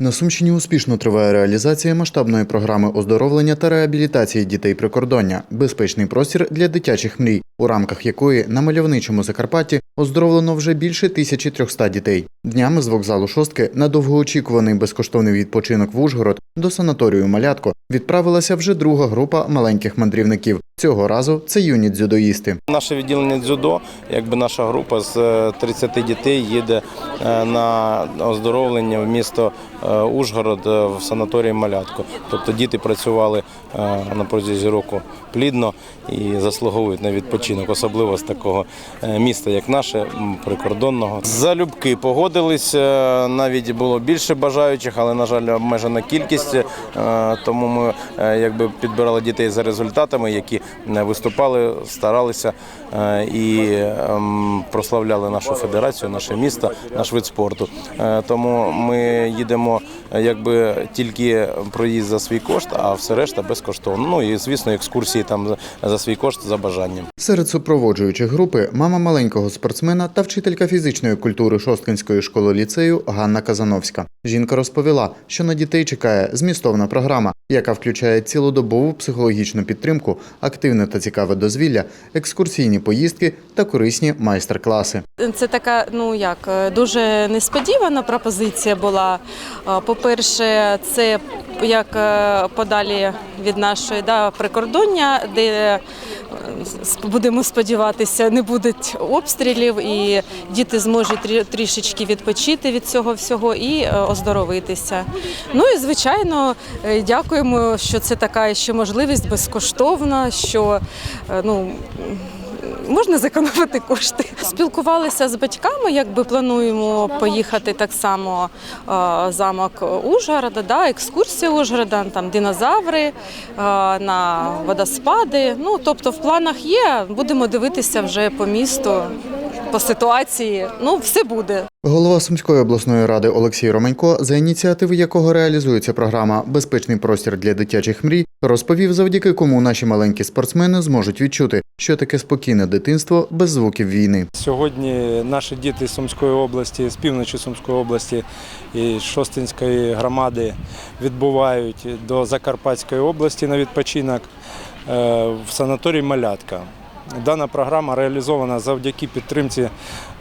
На Сумщині успішно триває реалізація масштабної програми оздоровлення та реабілітації дітей прикордоння Безпечний простір для дитячих мрій, у рамках якої на мальовничому Закарпатті оздоровлено вже більше 1300 дітей. Днями з вокзалу шостки на довгоочікуваний безкоштовний відпочинок в Ужгород до санаторію Малятко відправилася вже друга група маленьких мандрівників. Цього разу це юні дзюдоїсти. Наше відділення дзюдо, якби наша група з е, 30 дітей їде е, на оздоровлення в місто е, Ужгород е, в санаторії Малятко. Тобто діти працювали е, на протязі року плідно і заслуговують на відпочинок, особливо з такого е, міста, як наше, прикордонного. Залюбки погодились, е, навіть було більше бажаючих, але на жаль, обмежена кількість. е, Тому ми е, якби підбирали дітей за результатами, які е, виступали, старалися е, і ем, прославляли нашу федерацію, наше місто, наш вид спорту. Е, Тому ми їдемо е, якби тільки проїзд за свій кошт, а все решта безкоштовно. Ну і звісно, екскурсії там за- свій кошт за бажанням. Серед супроводжуючих групи мама маленького спортсмена та вчителька фізичної культури Шосткинської школи ліцею Ганна Казановська. Жінка розповіла, що на дітей чекає змістовна програма, яка включає цілодобову психологічну підтримку, активне та цікаве дозвілля, екскурсійні поїздки та корисні майстер-класи. Це така, ну як е, дуже несподівана пропозиція була. По-перше, це як е, подалі від нашої да, прикордоння, де е, будемо сподіватися, не буде обстрілів, і діти зможуть трішечки відпочити від цього всього і е, оздоровитися. Ну і звичайно, дякуємо, що це така ще можливість безкоштовна, що ну. Можна зекономити кошти. Спілкувалися з батьками, якби плануємо поїхати так само е, замок Ужгорода, да, екскурсія Ужгорода, там динозаври, е, на водоспади. Ну тобто в планах є. Будемо дивитися вже по місту, по ситуації. Ну, все буде. Голова Сумської обласної ради Олексій Романько, за ініціативи якого реалізується програма Безпечний простір для дитячих мрій, розповів, завдяки кому наші маленькі спортсмени зможуть відчути, що таке спокійне дитинство без звуків війни. Сьогодні наші діти з Сумської області, з півночі Сумської області і Шостинської громади відбувають до Закарпатської області на відпочинок е, в санаторії Малятка. Дана програма реалізована завдяки підтримці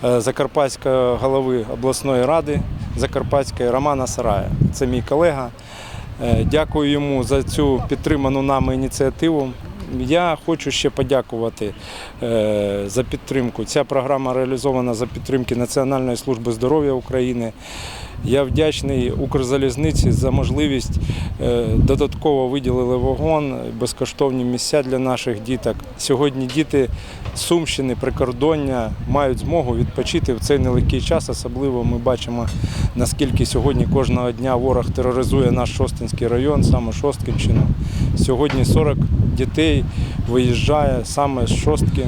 е, Закарпатського голови обласної ради Закарпатської Романа Сарая. Це мій колега. Е, Дякую йому за цю підтриману нами ініціативу. Я хочу ще подякувати е, за підтримку. Ця програма реалізована за підтримки Національної служби здоров'я України. Я вдячний Укрзалізниці за можливість е, додатково виділили вагон, безкоштовні місця для наших діток. Сьогодні діти Сумщини, прикордоння мають змогу відпочити в цей нелегкий час. Особливо ми бачимо, наскільки сьогодні кожного дня ворог тероризує наш Шостинський район, саме Шосткинщину. Сьогодні 40 дітей виїжджає саме з Шостки.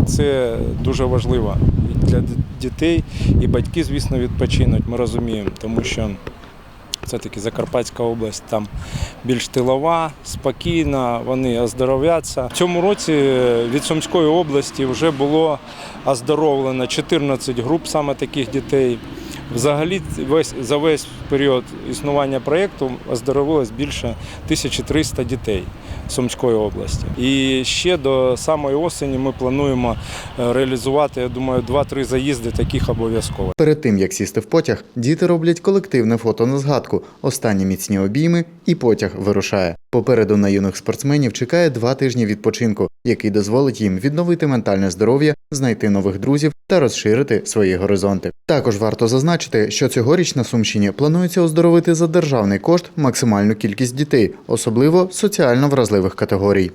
І це дуже важливо і для дітей. І батьки, звісно, відпочинуть, ми розуміємо, тому що це таки Закарпатська область, там більш тилова, спокійна, вони оздоровляться. В цьому році від Сумської області вже було оздоровлено 14 груп саме таких дітей. Взагалі, весь за весь період існування проєкту оздоровилось більше 1300 дітей Сумської області. І ще до самої осені ми плануємо е, реалізувати, я думаю, 2-3 заїзди таких обов'язково. Перед тим як сісти в потяг, діти роблять колективне фото на згадку, останні міцні обійми, і потяг вирушає. Попереду на юних спортсменів чекає два тижні відпочинку, який дозволить їм відновити ментальне здоров'я, знайти нових друзів та розширити свої горизонти. Також варто зазначити, що цьогоріч на Сумщині планується оздоровити за державний кошт максимальну кількість дітей, особливо соціально вразливих категорій.